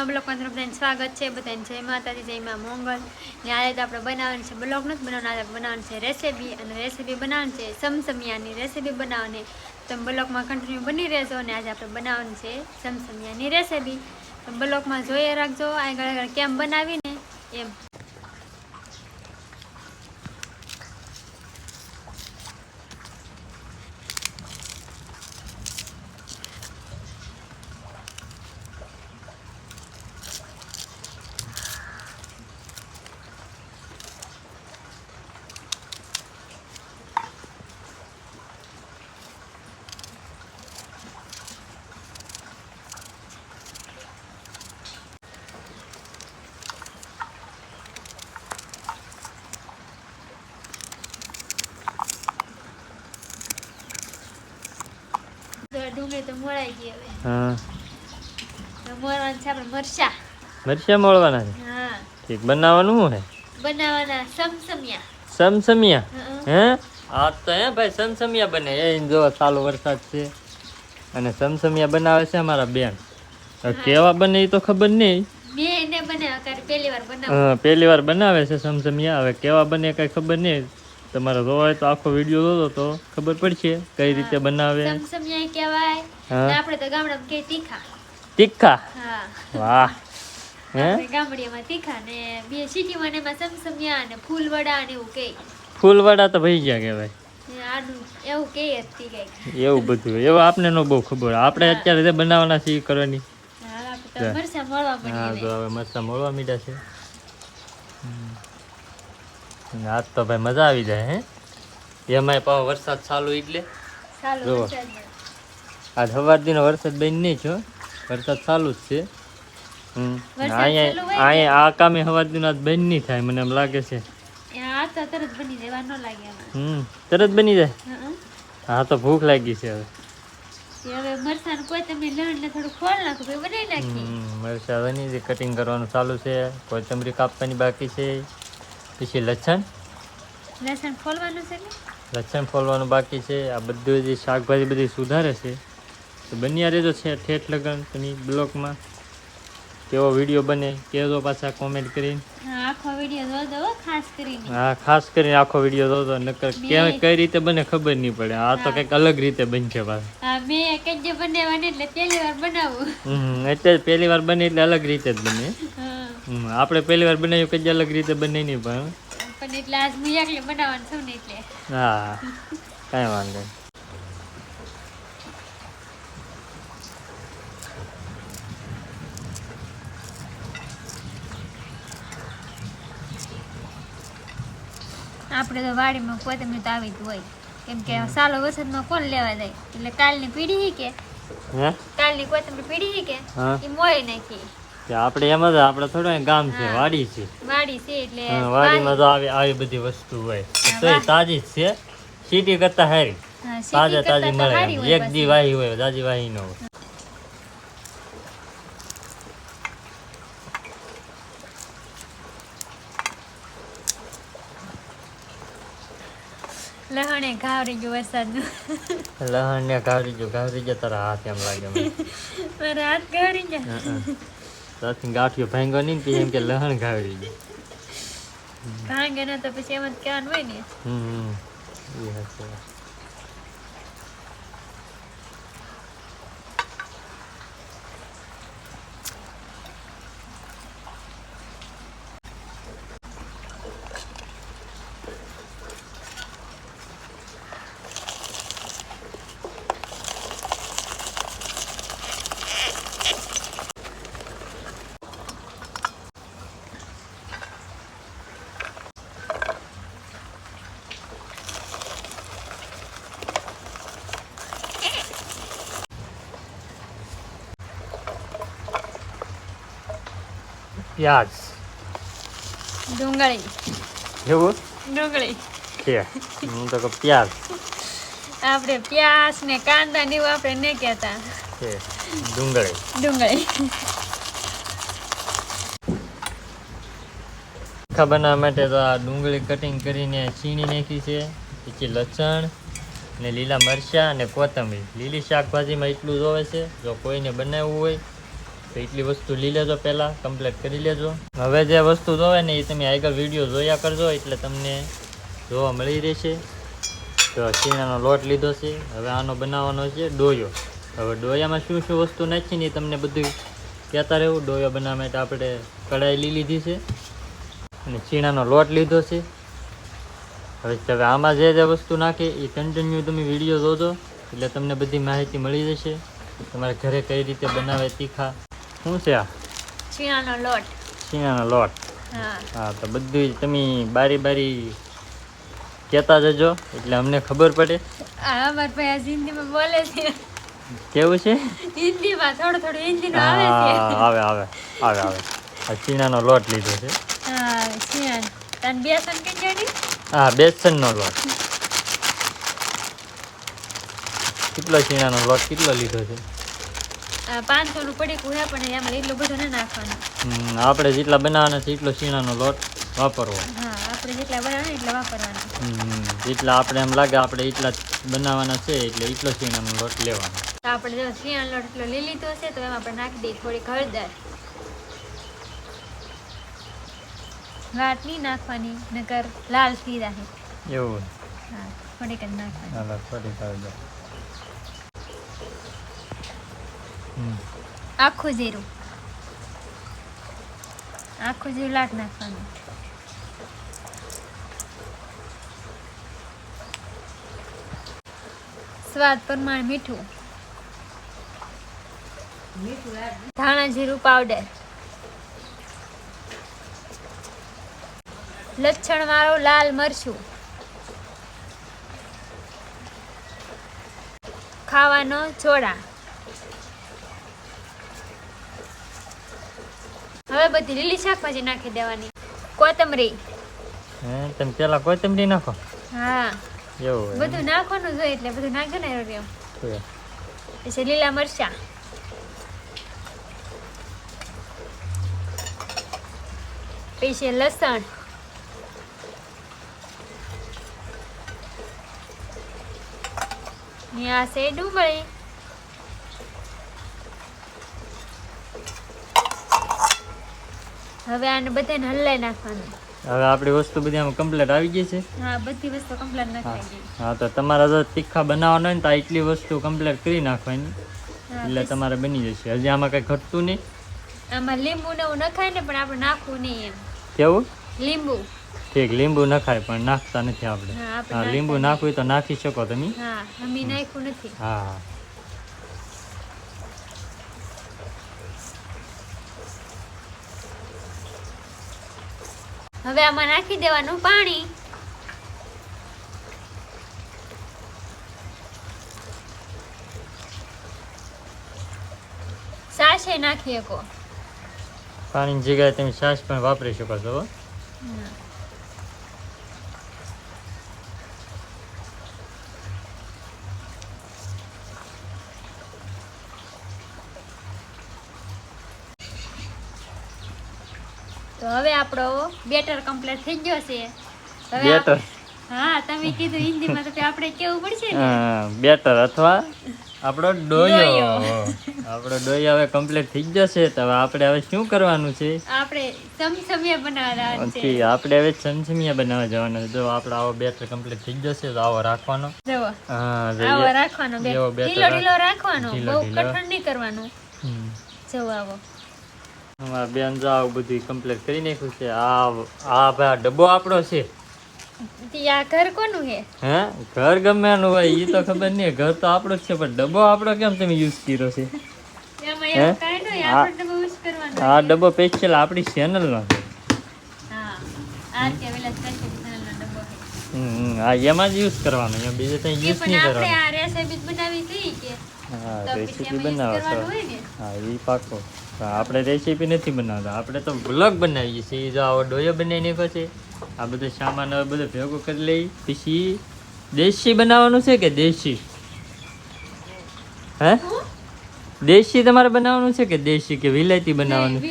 નવા બ્લોગમાં તમારું બધાને સ્વાગત છે. બધાને જય માતાજી, જય મા મોંગલ. ને આજે તો આપણે બનાવવાની છે બ્લોગ નથી બનાવવાનું, આજે બનાવવાની છે રેસીપી. અને રેસીપી બનાવવાની છે સમસમિયાની રેસીપી બનાવવાની. તમે બ્લોગમાં કન્ટિન્યુ બની રહેજો અને આજે આપણે બનાવવાની છે સમસમિયાની રેસીપી. તમે બ્લોગમાં જોઈએ રાખજો, આગળ આગળ કેમ બનાવીને, એમ. તો તો મોળાઈ ગઈ હવે. હા. તો મોળવાનું છે આપણે મરચા. મરચા મળવાના છે? હા. ઠીક બનાવવાનું શું હે બનાવવાના સમસમિયા. સમસમિયા? હે. આ તો હે ભાઈ સમસમિયા બને. એ જો ચાલુ વરસાદ છે. અને સમસમિયા બનાવે છે અમારા બેન. કેવા બને એ તો ખબર નહીં. મેં એને બનાવ્યા પહેલી વાર બનાવ. પહેલી વાર બનાવે છે સમસમિયા. હવે કેવા બને કઈ ખબર નહીં. તમારે રોય તો આખો વીડિયો જોતો તો ખબર પડશે કઈ રીતે બનાવે. સમસમિયા કહેવાય હા. આપણે તો ગામડામાં કે તીખા. તીખા? હા. વાહ. હે? આપણે તીખા ને બે સિટીમાં એમાં સમસમિયા અને ફૂલવડા ને એવું કે ફૂલવાડા તો ભઈ ગયા કહેવાય. એવું કે હતી કંઈક. એવું બધું. એવું આપને નો બહુ ખબર. આપણે અત્યારે જે બનાવવાના છે એ કરવાની. હા તો મળવા હા તો હવે મરચાં મળવા મીઠા છે. આજ તો ભાઈ મજા આવી જાય હે? એમાંય પાછો વરસાદ ચાલુ એટલે જુઓ. આજ સવાર દીનો વરસાદ બન નહીં છો વરસાદ ચાલુ જ છે. અહીંયા? અહીંયા આ કામે સવાર દીનો આજ બન નહીં થાય મને એમ લાગે છે. તરત બની જાય હમ. તરત બની જાય? હા તો ભૂખ લાગી છે હવે. હવે મરચાં કોઈ તમે લણ થોડું ખોલ નાખો પછી બનાવી નાખી હમ, મરચાં બની છે કટિંગ કરવાનું ચાલુ છે કોથમરી કાપવાની બાકી છે. પછી લસણ. લસણ ફોલવાનું છે લસણ ફોલવાનું બાકી છે. આ બધું જે શાકભાજી બધી સુધારે છે. તો બન્યા રહેજો છે ઠેઠ લગન તમે બ્લોકમાં. કેવો વીડિયો બને કહેજો પાછા કોમેન્ટ કરીને. હા આખો વીડિયો જોજો ખાસ કરીને. હા ખાસ કરીને આખો વીડિયો જોજો નકર કે કઈ રીતે બને ખબર નહીં પડે. આ તો કંઈક અલગ રીતે બનશે પાછું હા મેં કજ્જે બનાવવાની એટલે પહેલી વાર બનાવું. હમ એટલે જ પહેલી વાર બને એટલે અલગ રીતે જ બને. આપણે પહેલી વાર બનાવ્યું કઈ અલગ રીતે બને નહીં પણ. પણ એટલે આજ હું એકલે બનાવવાનું છું ને એટલે. હા કાંઈ વાંધો આપણે તો વાડીમાં કોથમીર તો આવી જ હોય. કેમ કે સાલો વરસાદમાં કોણ લેવા જાય? એટલે કાલની પીડી કે? કાલની કોથમીર પીડી કે? એ મોય નાખી. આપણે એમ જ આપણે થોડું ગામ છે વાડી છે. વાડી છે એટલે વાડીમાં તો આવી આવી બધી વસ્તુ હોય. તો તાજી જ છે. સિટી કરતા હારી. તાજા તાજી મળે એક દી વાહી હોય તાજી વાહી નો હોય. લહણે ઘાવરી ગયું વરસાદનું. લહણ ને ઘાવરી જો ઘાવરી જો તારા હાથ એમ લાગે મારા હાથ ઘાવરી ગયા. હં. ગાંઠિયો ભાંગો નહીં ને પછી એમ કે લહણ ઘાવરી ગયું ભાંગે ને તો પછી એમ જ કહેવાનું હોય ને હમ. એ હશે પ્યાજ ડુંગળી. એવું? ડુંગળી. કે હું તો કહું પ્યાજ. આપણે પ્યાસ ને કાંદા ને એવું આપણે ને કહેતા. કે ડુંગળી. ડુંગળી. આખા બનાવવા માટે તો આ ડુંગળી કટિંગ કરીને છીણી નાખી છે. પછી લસણ ને લીલા મરચાં અને કોથમીર. લીલી શાકભાજીમાં એટલું જોવે છે. જો કોઈને બનાવવું હોય તો એટલી વસ્તુ લઈ લેજો પહેલાં કમ્પ્લીટ કરી લેજો. હવે જે વસ્તુ જોવે ને એ તમે આગળ વીડિયો જોયા કરજો, એટલે તમને જોવા મળી રહેશે. તો શીણાનો લોટ લીધો છે, હવે આનો બનાવવાનો છે ડોયો. હવે ડોયામાં શું શું વસ્તુ નાખીને એ તમને બધું કહેતા રહેવું. ડોયો બનાવવા માટે આપણે કઢાઈ લઈ લીધી છે અને ચીણાનો લોટ લીધો છે. હવે હવે આમાં જે જે વસ્તુ નાખે એ કન્ટિન્યુ તમે વીડિયો જોજો, એટલે તમને બધી માહિતી મળી જશે. તમારે ઘરે કઈ રીતે બનાવે તીખા શું છે આ? છીણાનો લોટ. ચીણાનો લોટ. હા. હા તો બધું તમે બારી બારી કહેતા જજો એટલે અમને ખબર પડે. આ મારા ભાઈ આ હિન્દીમાં બોલે છે. કેવું છે? હિન્દીમાં થોડું થોડું હિન્દી આવે છે. આવે આવે આવે આવે. આ ચીણાનો લોટ લીધો છે. હા છીણ તને બેસન કે જાણી હા બેસનનો લોટ. કેટલો ચીણાનો લોટ કેટલો લીધો છે? પાંચસો નું પડીકું હે પણ એમાં એટલું બધું ના નાખવાનું. આપણે જેટલા બનાવવાના છે એટલો સીણાનો લોટ વાપરવો. હા આપણે જેટલા બનાવે એટલા વાપરવાના. જેટલા આપણે એમ લાગે આપણે એટલા બનાવવાના છે એટલે એટલો સીણાનો લોટ લેવાનો. આપણે જો સીણાનો લોટ એટલો લઈ લીધો છે તો એમાં આપણે નાખી દઈએ થોડીક હળદર. વાટ નહીં નાખવાની નકર લાલ થઈ એવું. હા થોડીક જ નાખવાની. થોડીક થોડી કરી દો હમ, આખું જીરું. આખું જીરું લાટ નાખવાનું. સ્વાદ પ્રમાણે મીઠું. ધાણા જીરું પાવડર લચ્છણ વાળો લાલ મરચું. ખાવાનો ચોળા. હવે બધી લીલી શાકભાજી નાખી દેવાની. કોથમરી. હે તમે પેલા કોથમરી નાખો. હા. એવું બધું નાખવાનું જોઈએ એટલે બધું નાખે ને રહ્યો પછી લીલા મરચા. પછી લસણ. આ છે ડુંગળી હવે આને બધાને હલાઈ નાખવાનું. હવે આપણી વસ્તુ બધી આમાં કમ્પ્લીટ આવી ગઈ છે. હા બધી વસ્તુ કમ્પ્લીટ નાખી ગઈ. હા તો તમારે જો તીખા બનાવવાનો હોય ને તો આટલી વસ્તુ કમ્પ્લીટ કરી નાખવાની. એટલે તમારે બની જશે. હજી આમાં કંઈ ઘટતું નહીં. આમાં લીંબુ ને એવું નખાય ને પણ આપણે નાખવું નહીં એમ. કેવું? લીંબુ. ઠીક લીંબુ નખાય પણ નાખતા નથી આપણે. હા લીંબુ નાખવું તો નાખી શકો તમે. હા અમે નાખ્યું નથી. હા. હવે આમાં નાખી દેવાનું પાણી. સાસે નાખી શકો. પાણીની જગ્યાએ તમે છાશ પણ વાપરી શકો છો તો હવે આપણો બેટર કમ્પ્લીટ થઈ ગયો છે. હવે બેટર? હા તમે કીધું હિન્દીમાં તો આપણે કેવું પડશે ને? બેટર અથવા આપણો ડોયો. આપણો ડોયો હવે કમ્પ્લીટ થઈ જશે તો હવે આપણે હવે શું કરવાનું છે? આપણે સમસમિયા બનાવવાના છે. આપણે હવે ચમચમિયા બનાવવા જવાના છે. જો આપણો આવો બેટર કમ્પ્લીટ થઈ ગયો છે તો આવો રાખવાનો. જુઓ. હા આવો રાખવાનો ઢીલો ઢીલો રાખવાનો. બહુ કઠણ નહીં કરવાનું. જવો આવો. અમારા બેન જાવ બધું કમ્પ્લીટ કરી નાખ્યું છે. આ આ ભાઈ આ ડબ્બો આપણો છે. આ ઘર કોનું છે? હે? ઘર ગમે એનું હોય તો ખબર નહીં. ઘર તો આપણો જ છે પણ ડબ્બો આપણો કેમ તમે યુઝ કર્યો છે? આ- ડબ્બો સ્પેશિયલ આપણી ચેનલનો ડબ્બો છે. હા એમાં જ યુઝ કરવાનો બીજે કંઈ યુઝ નહીં કરવાનો. હા રેસીપી બનાવો છો હા એ પાકો. આપણે રેસીપી નથી બનાવતા. આપણે તો બ્લોગ બનાવીએ છીએ. જો આવો ડોયો બનાવી નાખ્યો આ બધો સામાન હવે બધો ભેગો કરી લઈ. પછી દેશી બનાવવાનું છે કે દેશી? હે? દેશી તમારે બનાવવાનું છે કે દેશી કે વિલાયતી બનાવવાનું?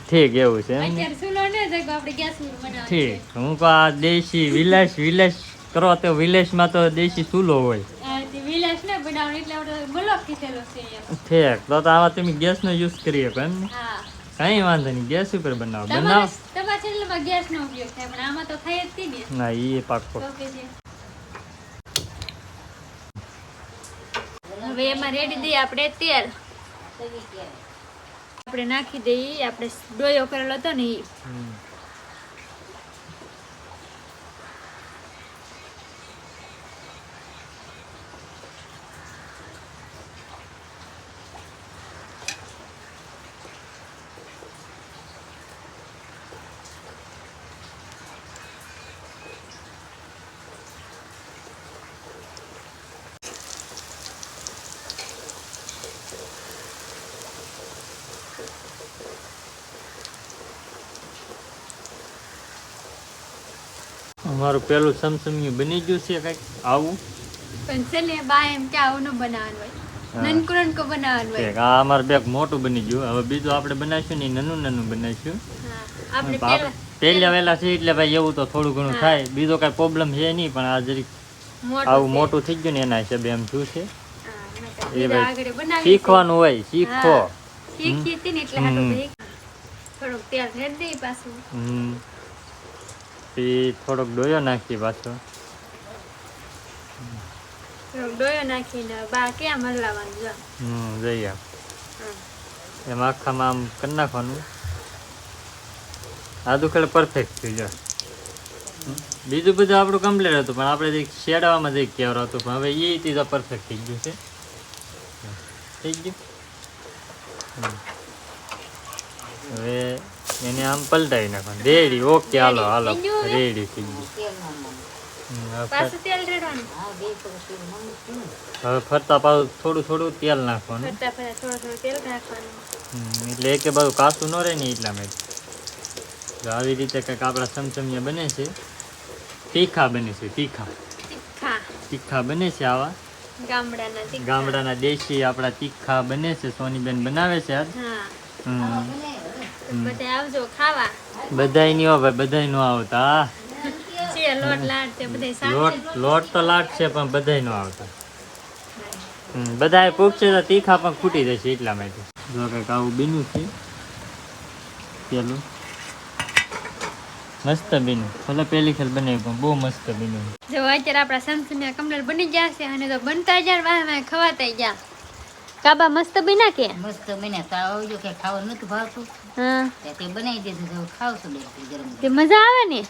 ઠીક એવું છે? અત્યારે સુલો ને તો આપણે ગેસ બનાવવાનું ઠીક. હું કહું આ દેશી વિલાસ વિલાસ કરો તો વિલેશમાં તો દેશી ચૂલો હોય. વિલાસ ને બનાવવાનું એટલે આપણે બ્લોક કીધેલો છે એમ તો તો આમાં તમે ગેસનો યુઝ કરી શકો એમ હા. કઈ વાંધો નહીં ગેસ ઉપર બનાવો બનાવો. તમારા ચેનલમાં ગેસનો ઉપયોગ થાય પણ આમાં તો થાય જ ને. ના એ પાકો તો કે છે. હવે એમાં રેડી દઈએ આપણે તેલ. આપણે નાખી દઈએ આપણે ડોયો કરેલો હતો ને એ અમારું પેલું સમસમિયું બની ગયું છે કંઈક? આવું? પણ છે ને બા એમ કે આવું ન બનાવવાનું. હોય. નનકુ નનકુ બનાવવાનું હોય. આ અમારું બેગ મોટું બની ગયું. હવે બીજું આપણે બનાવીશું ને નાનું નાનું બનાવીશું. આપણે પહેલા વહેલા છે એટલે ભાઈ એવું તો થોડું ઘણું થાય. બીજો કાંઈ પ્રોબ્લેમ છે નહીં પણ આ જરીક આવું મોટું થઈ ગયું ને એના હિસાબે એમ શું છે. એ ભાઈ. શીખવાનું હોય શીખો. હા. ને એટલે હાટું હમ. ભાઈ થોડુંક તેલ રેડી પાછું. હમ. પછી થોડોક ડોયો નાખીએ પાછો. ડોયો નાખીને બા ક્યાં મરલાવાનું જો હમ જઈએ હા. એમ આખામાં આમ કરી નાખવાનું. આદુ ખેડ પરફેક્ટ થયું જો. બીજું બધું આપણું કમ્પ્લીટ હતું પણ આપણે જે શેડવામાં જે કેવર હતું પણ હવે એ ચીજ પરફેક્ટ થઈ ગયું છે. થઈ ગયું. હવે એને આમ પલટાવી નાખવાનું. રેડી ઓકે હાલો હાલો? રેડી થઈ ગયું. હવે ફરતા પાછું થોડું થોડું તેલ નાખવાનું. ફરતા ફરતા થોડું થોડું તેલ નાખવાનું. હમ, એટલે એકે બાજુ કાચું ન રહે ને એટલા માટે. તો આવી રીતે કંઈક આપણા સમસમિયા બને છે. તીખા બને છે તીખા. તીખા. તીખા બને છે આવા. ગામડાના ગામડાના દેશી આપણા તીખા બને છે સોનીબેન બનાવે છે આજ. બધા આવજો ખાવા. બધાય નહીં હોય બધાય ન આવતા લોટ લાડ તે બધાય સાંજે. લોટ લોટ તો લાટ છે પણ બધાય ન આવતા. હમ, પૂછશે તો તીખા પણ ખૂટી જશે એટલા માટે. જો કંઈક આવું બીનું છે. પેલું. મસ્ત બીનું. ભલે પહેલી ખેલ બને પણ બહુ મસ્ત બીનું જો અત્યારે આપણા સમસમિયા કમલર બની ગયા છે અને તો બનતા જાય ખવાતા ગયા કાબા મસ્ત બન્યા કે? મસ્ત બન્યા. તાવ આવજો કે ખાવા નતું ભાવતું. હા. તે બનાવી દીધું તો ખાવશું બે ગરમ તે મજા આવે ને?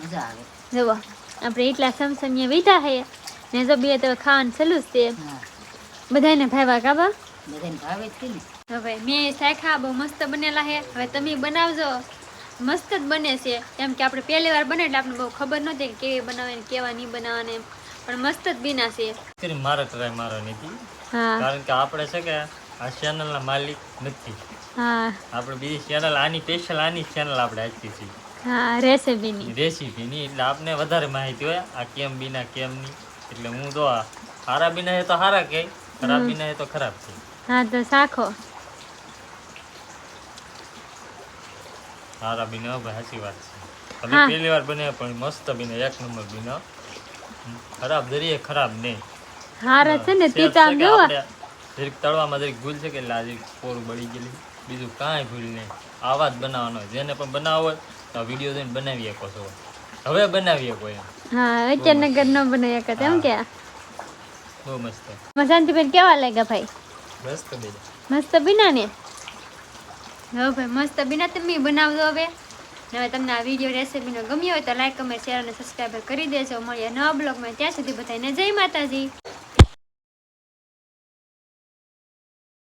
મજા આવે. જુઓ આપણે એટલા સમસમિયા બેઠા હે. ને જો બે તો ખાવાનું સલું જ છે. બધાને ભાવ્યા કાબા? બધાને ભાવે છે ને. હવે મેં શાખા બહુ મસ્ત બનેલા હે. હવે તમે બનાવજો. મસ્ત જ બને છે. કેમ કે આપણે પહેલી વાર બને એટલે આપણને બહુ ખબર નહોતી કે કેવી બનાવવાની કેવા નહીં બનાવવાની. પણ મસ્ત જ બીના છે. કરી મારે ટ્રાય મારો નથી. હા કારણ કે આપણે છે કે આ ચેનલના માલિક નથી. હા. આપણે બીજી ચેનલ આની સ્પેશિયલ આની ચેનલ આપણે આપી છે હા રેસીપીની રેસીપીની એટલે આપને વધારે માહિતી હોય આ કેમ બીના કેમ ની. એટલે હું તો સારા બીના એ તો સારા કે ખરાબ બીના એ તો ખરાબ છે હા તો સાખો સારા બીના ભાઈ સાચી વાત છે. તમે પહેલી વાર બને પણ મસ્ત બીને એક નંબર બીનો. ખરાબ દરિયે ખરાબ નહીં હારા છે ને છે કે જોવો. જરીક તળવામાં જરીક ભૂલ છે કે લાજી કોરું બળી ગયેલી. બીજું કાંઈ ભૂલ નહીં. આવા જ બનાવવાનો જેને પણ બનાવવો હોય તો વીડિયો જોઈને બનાવી શકો છો. હવે બનાવી શકો એમ હા વિચારનગર નો બનાવી શકો એમ કે? બહુ મસ્ત. શાંતિબેન કેવા લાગ્યા ભાઈ? મસ્ત બીજા મસ્ત બીના ને? હવે ભાઈ મસ્ત બીના તમે બનાવજો હવે. હવે તમને આ વીડિયો રેસીપીનો ગમ્યો હોય તો લાઈક કમેન્ટ શેર અને સબસ્ક્રાઈબ કરી દેજો. મળીએ નવા બ્લોગમાં. ત્યાં સુધી બધાને જય માતાજી.